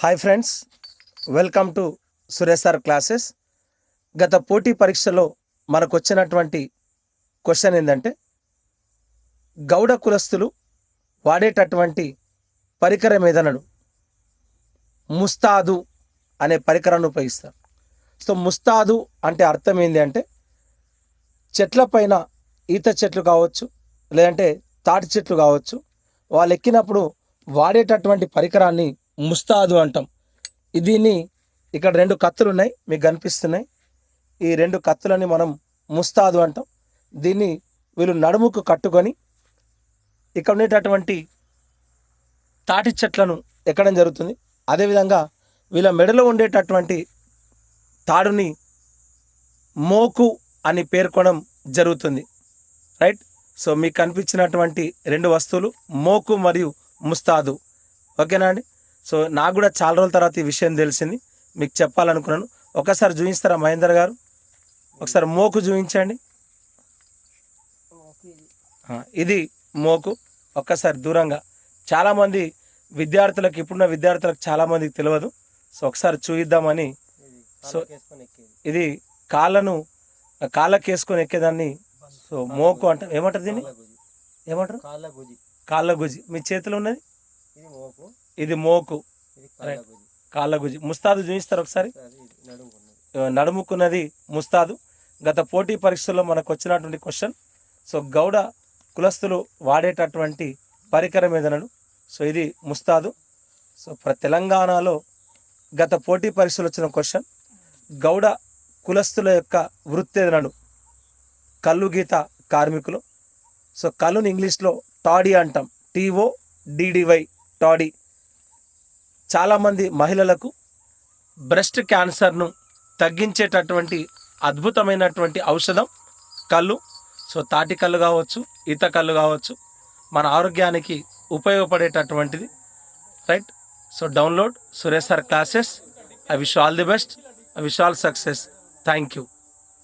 Hi friends welcome to Suresh sir classes గత పోటీ పరీక్షలో మనకు వచ్చినటువంటి క్వశ్చన్ ఏంటంటే గౌడ కులస్తులు వాడేటటువంటి పరికరం ఏదనడు? ముస్తాదు అనే పరికరాన్ని ఉపయోగిస్తారు. సో ముస్తాదు అంటే అర్థం ఏంటి అంటే చెట్ల పైన ఈత చెట్లు కావచ్చు లేదంటే తాటి చెట్లు కావచ్చు వాళ్ళు ఎక్కినప్పుడు వాడేటటువంటి పరికరాన్ని ముస్తాదు అంటాం. దీన్ని ఇక్కడ రెండు కత్తులు ఉన్నాయి మీకు కనిపిస్తున్నాయి. ఈ రెండు కత్తులని మనం ముస్తాదు అంటాం. దీన్ని వీళ్ళు నడుముకు కట్టుకొని ఇక్కడ ఉండేటటువంటి తాటి చెట్లను ఎక్కడం జరుగుతుంది. అదేవిధంగా వీళ్ళ మెడలో ఉండేటటువంటి తాడుని మోకు అని పేర్కొనడం జరుగుతుంది. రైట్? సో మీకు కనిపించినటువంటి రెండు వస్తువులు మోకు మరియు ముస్తాదు. ఓకేనా అండి? సో నాకు కూడా చాలా రోజుల తర్వాత ఈ విషయం తెలిసింది. మీకు చెప్పాలనుకున్నాను. ఒకసారి చూపిస్తారా మహేందర్ గారు? ఒకసారి మోకు చూపించండి. ఇది మోకు. ఒక్కసారి దూరంగా. చాలామంది విద్యార్థులకు ఇప్పుడున్న విద్యార్థులకు చాలామందికి తెలియదు. సో ఒకసారి చూయిద్దామని సో ఇది కాళ్ళను కాళ్ళకి వేసుకొని ఎక్కేదాన్ని. సో మోకు అంటారు ఏమంటారు దీన్ని? ఏమంటారు? కాళ్ళ గుజి. మీ చేతిలో ఉన్నది? ఇది మోకు. కాళ్ళ. గుజి ముస్తాదు చూపిస్తారు ఒకసారి? నడుముకున్నది. ముస్తాదు. గత పోటీ పరీక్షల్లో మనకు వచ్చినటువంటి క్వశ్చన్. సో గౌడ కులస్తులు వాడేటటువంటి పరికరం ఏదనడు సో ఇది ముస్తాదు. సో తెలంగాణలో గత పోటీ పరీక్షలు వచ్చిన క్వశ్చన్. గౌడ కులస్తుల యొక్క వృత్తి ఏదనడు కళ్ళు గీత కార్మికులు. సో కళ్ళుని ఇంగ్లీష్లో టాడీ అంటాం. T O D D Y toddy. చాలామంది మహిళలకు బ్రెస్ట్ క్యాన్సర్ను తగ్గించేటటువంటి అద్భుతమైనటువంటి ఔషధం కళ్ళు సో తాటి కళ్ళు కావచ్చు ఈత కళ్ళు కావచ్చు మన ఆరోగ్యానికి ఉపయోగపడేటటువంటిది right so download Suresh sir classes I wish all the best I wish all success thank you